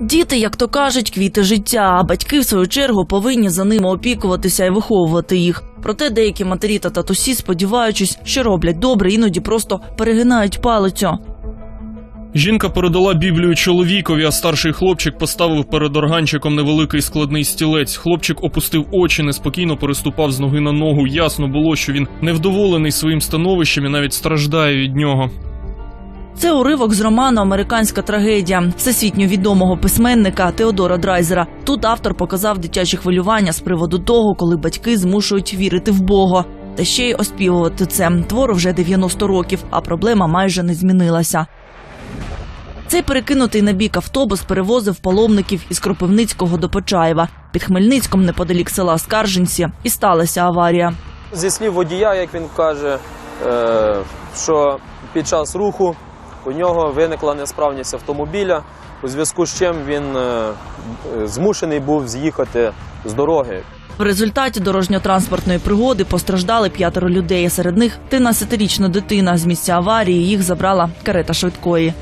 Діти, як то кажуть, квіти життя, а батьки, в свою чергу, повинні за ними опікуватися і виховувати їх. Проте деякі матері та татусі, сподіваючись, що роблять добре, іноді просто перегинають палицю. Жінка передала Біблію чоловікові, а старший хлопчик поставив перед органчиком невеликий складний стілець. Хлопчик опустив очі, неспокійно переступав з ноги на ногу. Ясно було, що він невдоволений своїм становищем і навіть страждає від нього. Це уривок з роману Американська трагедія всесвітньо відомого письменника Теодора Драйзера. Тут автор показав дитячі хвилювання з приводу того, коли батьки змушують вірити в Бога. Та ще й оспівувати це. Твору вже 90 років, а проблема майже не змінилася. Цей перекинутий на бік автобус перевозив паломників із Кропивницького до Почаєва. Під Хмельницьком, неподалік села Скаржинці, і сталася аварія. Зі слів водія, як він каже, е, що під час руху у нього виникла несправність автомобіля, у зв'язку з чим він е, змушений був з'їхати з дороги. В результаті дорожньо-транспортної пригоди постраждали п'ятеро людей. Серед них 13-річна дитина. З місця аварії їх забрала карета швидкої.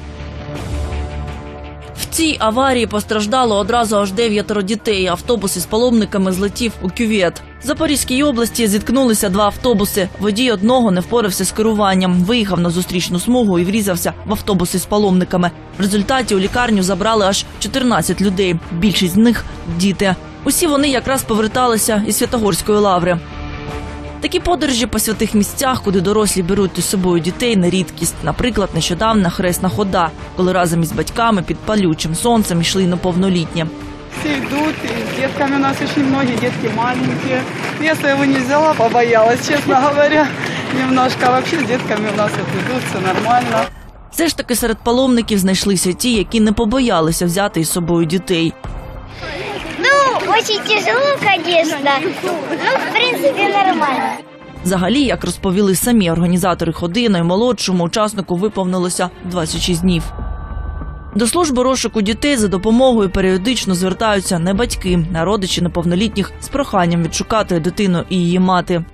Цій аварії постраждало одразу аж дев'ятеро дітей. Автобус із паломниками злетів у кювет. В Запорізькій області зіткнулися два автобуси. Водій одного не впорався з керуванням, виїхав на зустрічну смугу і врізався в автобус із паломниками. В результаті у лікарню забрали аж 14 людей. Більшість з них діти. Усі вони якраз поверталися із Святогорської лаври. Такі подорожі по святих місцях, куди дорослі беруть із собою дітей, не рідкість. Наприклад, нещодавна хресна хода, коли разом із батьками під палючим сонцем йшли неповнолітні. Все идут, и с детками у нас очень многие, детки маленькие. Я своего не взяла, побоялась, честно говоря, немножко. Вообще с детками у нас идут, все нормально. Все ж таки серед паломників знайшлися ті, які не побоялися взяти із собою дітей. Очень тяжело, конечно. Ну, в принципе, нормально. Взагалі, як розповіли самі організатори ходи, наймолодшому учаснику виповнилося 26 днів. До служби розшуку дітей за допомогою періодично звертаються не батьки, а родичі неповнолітніх з проханням відшукати дитину і її мати.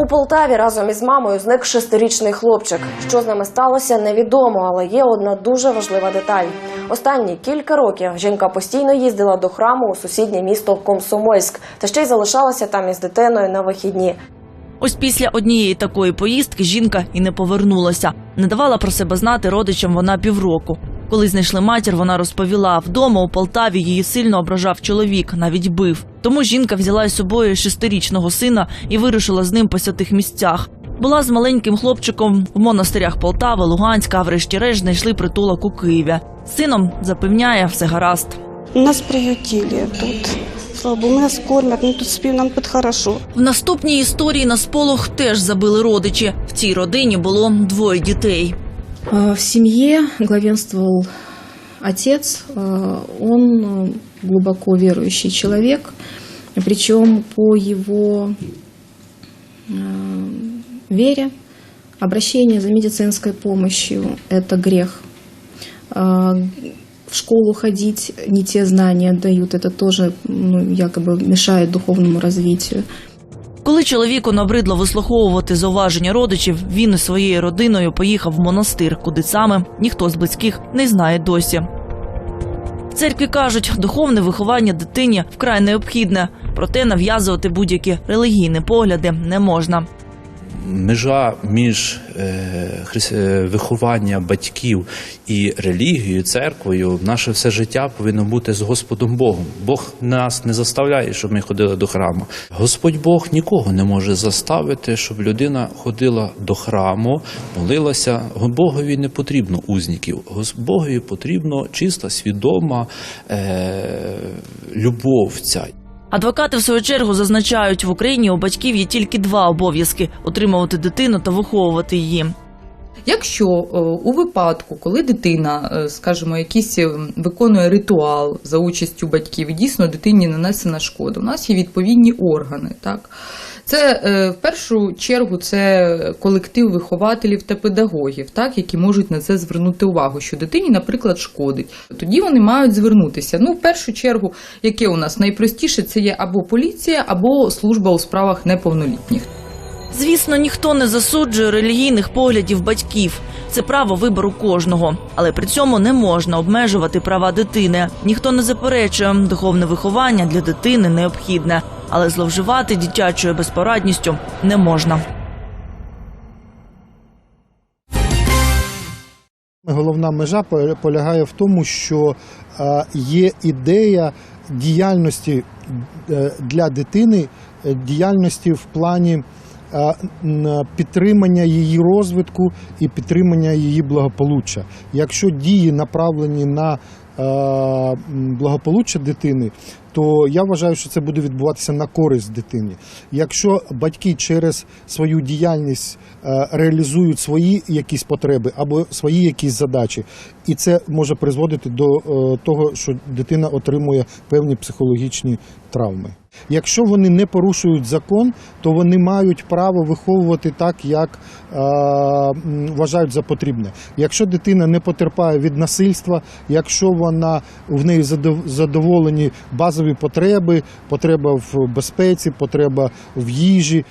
У Полтаві разом із мамою зник шестирічний хлопчик. Що з ними сталося, невідомо, але є одна дуже важлива деталь. Останні кілька років жінка постійно їздила до храму у сусіднє місто Комсомольськ та ще й залишалася там із дитиною на вихідні. Ось після однієї такої поїздки жінка і не повернулася. Не давала про себе знати родичам вона півроку. Коли знайшли матір, вона розповіла, вдома у Полтаві її сильно ображав чоловік, навіть бив. Тому жінка взяла із собою шестирічного сина і вирушила з ним по святих місцях. Була з маленьким хлопчиком в монастирях Полтави, Луганська, а врешті-решт знайшли притулок у Києві. Сином запевняє, все гаразд. Нас приютили тут. Слава Богу, нас кормят, мы тут спим, нам тут хорошо. В наступній історії на сполох теж забили родичі. В цій родині було двоє дітей. А, В семье главенствовал отец. А, Он э, глубоко верующий человек. Причем по его э, вере обращение за медицинской помощью – это грех. В школу ходить не те знания дают, это тоже ну, якобы мешает духовному развитию. Коли чоловіку набридло вислуховувати зауваження родичів, він із своєю родиною поїхав в монастир, куди саме ніхто з близьких не знає досі. В церкві кажуть, духовне виховання дитині вкрай необхідне, проте нав'язувати будь-які релігійні погляди не можна. Межа між е, е, виховання батьків і релігією, церквою, наше все життя повинно бути з Господом Богом. Бог нас не заставляє, щоб ми ходили до храму. Господь Бог нікого не може заставити, щоб людина ходила до храму, молилася. Богові не потрібно узників. Богові потрібно чиста, свідома е, любов ця. Адвокати, в свою чергу, зазначають, в Україні у батьків є тільки два обов'язки: отримувати дитину та виховувати її. Якщо е, у випадку, коли дитина, е, скажімо, якийсь е, виконує ритуал за участю батьків, дійсно дитині нанесена шкода, у нас є відповідні органи. Так? Це в першу чергу це колектив вихователів та педагогів, так, які можуть на це звернути увагу, що дитині, наприклад, шкодить. Тоді вони мають звернутися. Ну, в першу чергу, яке у нас найпростіше, це є або поліція, або служба у справах неповнолітніх. Звісно, ніхто не засуджує релігійних поглядів батьків. Це право вибору кожного, але при цьому не можна обмежувати права дитини. Ніхто не заперечує, духовне виховання для дитини необхідне, але зловживати дитячою безпорадністю не можна. Головна межа полягає в тому, що е, є ідея діяльності е, для дитини, е, діяльності в плані підтримання її розвитку і підтримання її благополуччя. Якщо дії направлені на благополуччя дитини, то я вважаю, що це буде відбуватися на користь дитині. Якщо батьки через свою діяльність реалізують свої якісь потреби або свої якісь задачі, і це може призводити до е, того, що дитина отримує певні психологічні травми. Якщо вони не порушують закон, то вони мають право виховувати так, як е, вважають за потрібне. Якщо дитина не потерпає від насильства, якщо вона в неї задов- задоволені базові потреби, потреба в безпеці, потреба в їжі,